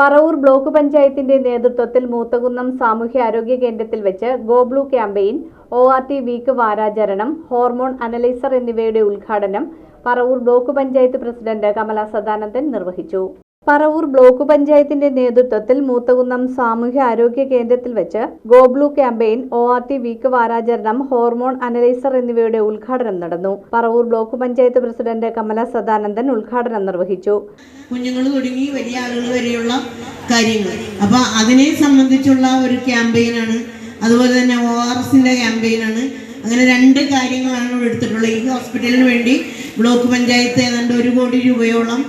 Paravur block പഞ്ചായത്തിന്റെ നേതൃത്വത്തിൽ മൂത്തകുന്നം സാമൂഹ്യാരോഗ്യ കേന്ദ്രത്തിൽ വെച്ച് go blue campaign O R T week വാരാചരണം hormone analyser എന്നിവയുടെ ഉദ്ഘാടനം പറവൂർ ബ്ലോക്ക് പഞ്ചായത്ത് പ്രസിഡന്റ് കമല സദാനന്ദൻ നിർവഹിച്ചു. പറവൂർ ബ്ലോക്ക് പഞ്ചായത്തിന്റെ നേതൃത്വത്തിൽ മൂത്തകുന്നം സാമൂഹ്യ ആരോഗ്യ കേന്ദ്രത്തിൽ വെച്ച് go blue campaign O R T week വാരാചരണം hormone analyser എന്നിവയുടെ ഉദ്ഘാടനം നടന്നു. പറവൂർ ബ്ലോക്ക് പഞ്ചായത്ത് പ്രസിഡന്റ് കമല സദാനന്ദൻ ഉദ്ഘാടനം നിർവഹിച്ചു. കുഞ്ഞുങ്ങൾ തുടങ്ങി വലിയ ആളുകൾ വരെയുള്ള കാര്യങ്ങൾ. അപ്പോൾ അതിനെ സംബന്ധിച്ചുള്ള ഒരു ക്യാമ്പയിനാണ്. അതുപോലെ തന്നെ ഒ ആർ എസിന്റെ ക്യാമ്പയിനാണ്. അങ്ങനെ രണ്ട് കാര്യങ്ങളാണ് എടുത്തിട്ടുള്ളത്. ഈ ഹോസ്പിറ്റലിന് വേണ്ടി ബ്ലോക്ക് പഞ്ചായത്ത് ഏതാണ്ട് ഒരു കോടി രൂപയോളം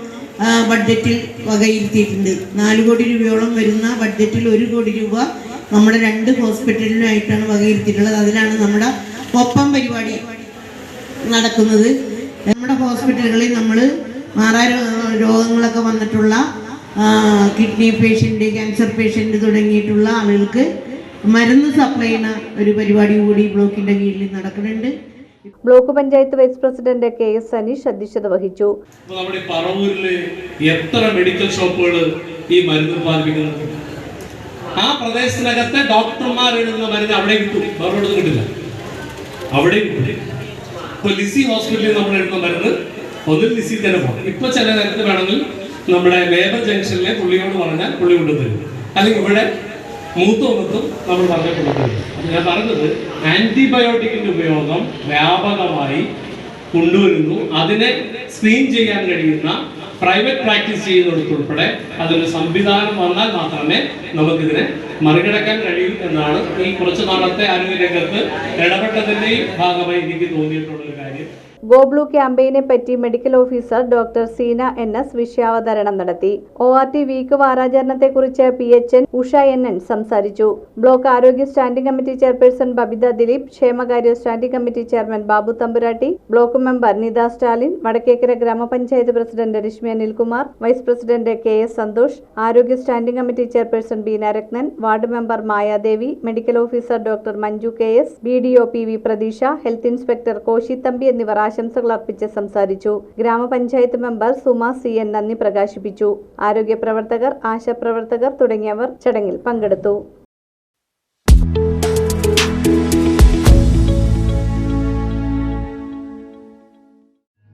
ബഡ്ജറ്റിൽ വകയിരുത്തിയിട്ടുണ്ട്. നാല് കോടി രൂപയോളം വരുന്ന ബഡ്ജറ്റിൽ ഒരു കോടി രൂപ നമ്മുടെ രണ്ട് ഹോസ്പിറ്റലിനായിട്ടാണ് വകയിരുത്തിയിട്ടുള്ളത്. അതിലാണ് നമ്മുടെ ഒപ്പം പരിപാടി നടക്കുന്നത്. നമ്മുടെ ഹോസ്പിറ്റലുകളിൽ നമ്മൾ മാറാ രോഗങ്ങളൊക്കെ വന്നിട്ടുള്ള കിഡ്നി പേഷ്യന്റ് ക്യാൻസർ പേഷ്യന്റ് തുടങ്ങിയിട്ടുള്ള ആളുകൾക്ക് മരുന്ന് സപ്ലൈ ചെയ്യുന്ന ഒരു പരിപാടി കൂടി ബ്ലോക്കിന്റെ കീഴിൽ നടക്കുന്നുണ്ട്. Block panchayat vice president K S Aneesh അധ്യക്ഷത വഹിച്ചു. നമ്മുടെ പറവൂരിൽ എത്ര മെഡിക്കൽ ഷോപ്പുകൾ ഈ മരുന്ന് ഉത്പാദിപ്പിക്കുന്നത് ആ പ്രദേശത്തിനകത്തെ ഡോക്ടർമാർ എഴുതുന്ന മരുന്ന് അവിടെ കിട്ടും. വേറെ എവിടുന്ന് കിട്ടില്ല. അവിടെ ഇപ്പൊ ലിസി ഹോസ്പിറ്റലിൽ നമ്മൾ എഴുതുന്ന മരുന്ന് ഒന്നിൽ ലിസി തന്നെ പോകണം. ഇപ്പൊ ചില നേരത്ത് വേണമെങ്കിൽ നമ്മുടെ ലേബർ ജംഗ്ഷനിലെ പുള്ളിയോട് പറഞ്ഞാൽ പുള്ളി കൊണ്ടുതരും അല്ലെങ്കിൽ ഇവിടെ മൂത്തൊന്നത്തും നമ്മൾ പറഞ്ഞു കൊടുക്കുന്നത് അപ്പൊ ഞാൻ പറഞ്ഞത് ആന്റിബയോട്ടിക്കിന്റെ ഉപയോഗം വ്യാപകമായി കൊണ്ടുവരുന്നു. അതിനെ സ്ക്രീൻ ചെയ്യാൻ കഴിയുന്ന പ്രൈവറ്റ് പ്രാക്ടീസ് ചെയ്യുന്നിടത്തുൾപ്പെടെ അതൊരു സംവിധാനം വന്നാൽ മാത്രമേ നമുക്കിതിനെ മറികടക്കാൻ കഴിയൂ എന്നാണ് ഈ കുറച്ചു നാളത്തെ ആരോഗ്യ രംഗത്ത് ഇടപെട്ടതിന്റെയും ഭാഗമായി എനിക്ക് തോന്നിയിട്ടുള്ളൊരു കാര്യം. ഗോബ്ലൂ ക്യാമ്പയിനെ പറ്റി medical officer doctor Seena N S വിഷയാവതരണം നടത്തി. O R T week വാരാചരണത്തെക്കുറിച്ച് P H N Usha N N സംസാരിച്ചു. ബ്ലോക്ക് ആരോഗ്യ standing committee chairperson Babitha Dileep ക്ഷേമകാര്യ standing committee chairman Babu Thampuratti block member Nitha Stalin Vadakkekkara grama panchayat president Reshmi Anilkumar vice president K S Santhosh ആരോഗ്യ standing committee chairperson Beena Rathnan ward member Mayadevi medical officer doctor Manju K S B D O P V Pratheeksha health inspector Koshy Thampi എന്നിവർ ആശംസകൾ അർപ്പിച്ച് സംസാരിച്ചു. ഗ്രാമപഞ്ചായത്ത് member Suma C N നന്ദി പ്രകാശിപ്പിച്ചു. ആരോഗ്യ പ്രവർത്തകർ ആശാപ്രവർത്തകർ തുടങ്ങിയവർ ചടങ്ങിൽ പങ്കെടുത്തു.